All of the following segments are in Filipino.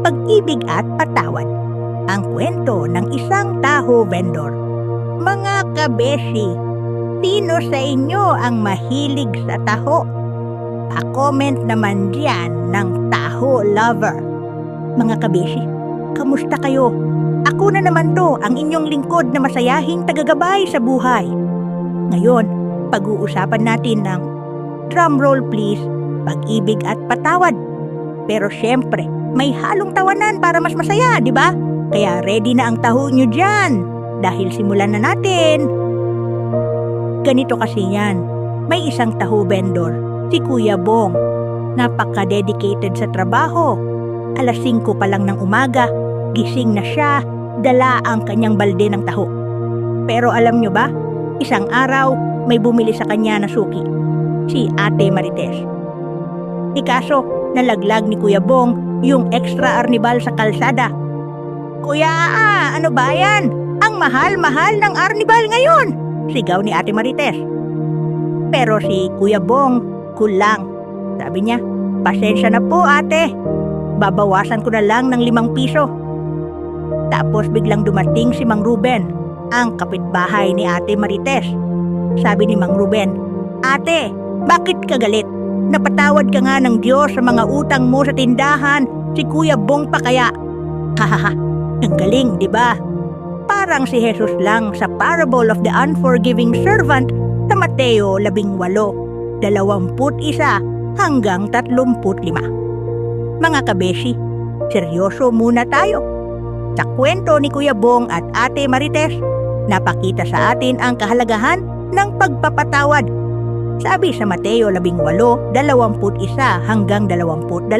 pag-ibig at patawad. Ang kwento ng isang taho vendor. Mga kabeshi, sino sa inyo ang mahilig sa taho? Pa-comment naman diyan ng taho lover. Mga kabeshi, kamusta kayo? Ako na naman to, ang inyong lingkod na masayahing tagagabay sa buhay. Ngayon, pag-uusapan natin ng drumroll please, pag-ibig at patawad. Pero syempre, may halong tawanan para mas masaya, di ba? Kaya ready na ang taho nyo dyan. Dahil simulan na natin. Ganito kasi yan. May isang taho vendor, si Kuya Bong. Napaka-dedicated sa trabaho. Alas 5 pa lang ng umaga, gising na siya, dala ang kanyang balde ng taho. Pero alam nyo ba, isang araw may bumili sa kanya na suki, si Ate Marites. Di kaso, nalaglag ni Kuya Bong yung extra arnibal sa kalsada. Kuya, ah, ano ba yan? Ang mahal-mahal ng arnibal ngayon! Sigaw ni Ate Marites. Pero si Kuya Bong, kulang. Sabi niya, pasensya na po ate. Babawasan ko na lang ng limang piso. Tapos biglang dumating si Mang Ruben, ang kapitbahay ni Ate Marites. Sabi ni Mang Ruben, Ate, bakit ka galit? Napatawad ka nga ng Diyos sa mga utang mo sa tindahan, si Kuya Bong pa kaya. Hahaha, ang galing, di ba? Parang si Jesus lang sa parable of the unforgiving servant sa Mateo 18, 21 hanggang 35. Mga kabeshi, seryoso muna tayo. Sa kwento ni Kuya Bong at Ate Marites, napakita sa atin ang kahalagahan ng pagpapatawad. Sabi sa Mateo 18, 21 hanggang 22.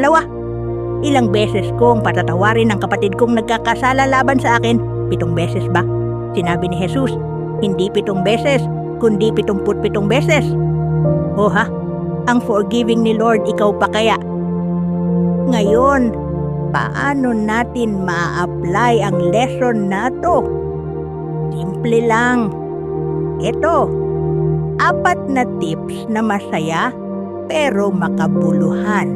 Ilang beses kong patatawarin ang kapatid kong nagkakasala laban sa akin, pitong beses ba? Sinabi ni Jesus, hindi pitong beses, kundi pitumput pitong beses. O ha? Ang forgiving ni Lord ikaw pa kaya? Ngayon, paano natin ma-apply ang lesson na to? Simple lang. Ito, apat na tips na masaya pero makabuluhan.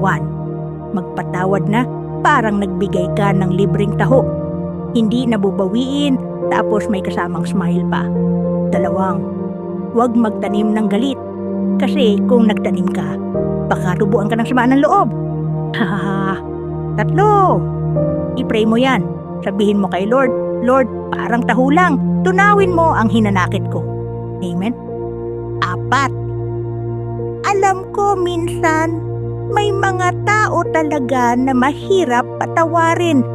1. Magpatawad na parang nagbigay ka ng libreng taho. Hindi nabubawiin tapos may kasamang smile pa. Dalawang, huwag magtanim ng galit. Kasi kung nagtanim ka, baka tubuan ka ng sama ng loob. Tatlo, i-pray mo yan. Sabihin mo kay Lord, Lord, parang taho lang. Tunawin mo ang hinanakit ko. Amen? Apat, alam ko minsan may mga tao talaga na mahirap patawarin.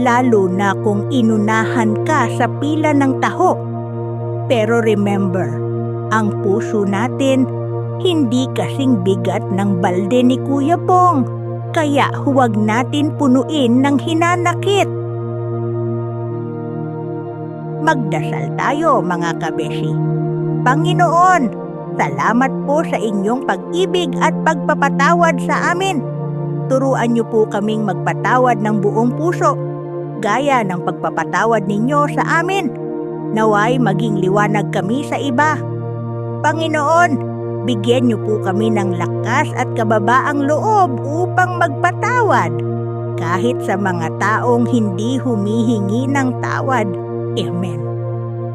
Lalo na kung inunahan ka sa pila ng taho. Pero remember, ang puso natin hindi kasing bigat ng balde ni Kuya Bong. Kaya huwag natin punuin ng hinanakit. Magdasal tayo mga kabeshi. Panginoon, salamat po sa inyong pag-ibig at pagpapatawad sa amin. Turuan niyo po kaming magpatawad ng buong puso, gaya ng pagpapatawad ninyo sa amin. Naway maging liwanag kami sa iba. Panginoon, bigyan niyo po kami ng lakas at kababaang loob upang magpatawad kahit sa mga taong hindi humihingi ng tawad. Amen.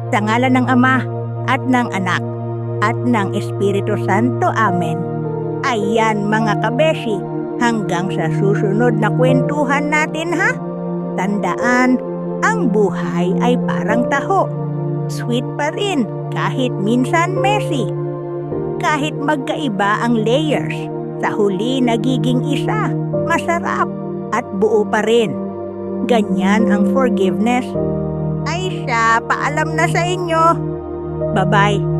Sa ngalan ng Ama at ng Anak at ng Espiritu Santo. Amen. Ayan mga kabeshi, hanggang sa susunod na kwentuhan natin ha. Tandaan, ang buhay ay parang taho. Sweet pa rin kahit minsan messy. Kahit magkaiba ang layers, sa huli nagiging isa, masarap at buo pa rin. Ganyan ang forgiveness. Ay siya, paalam na sa inyo. Bye-bye.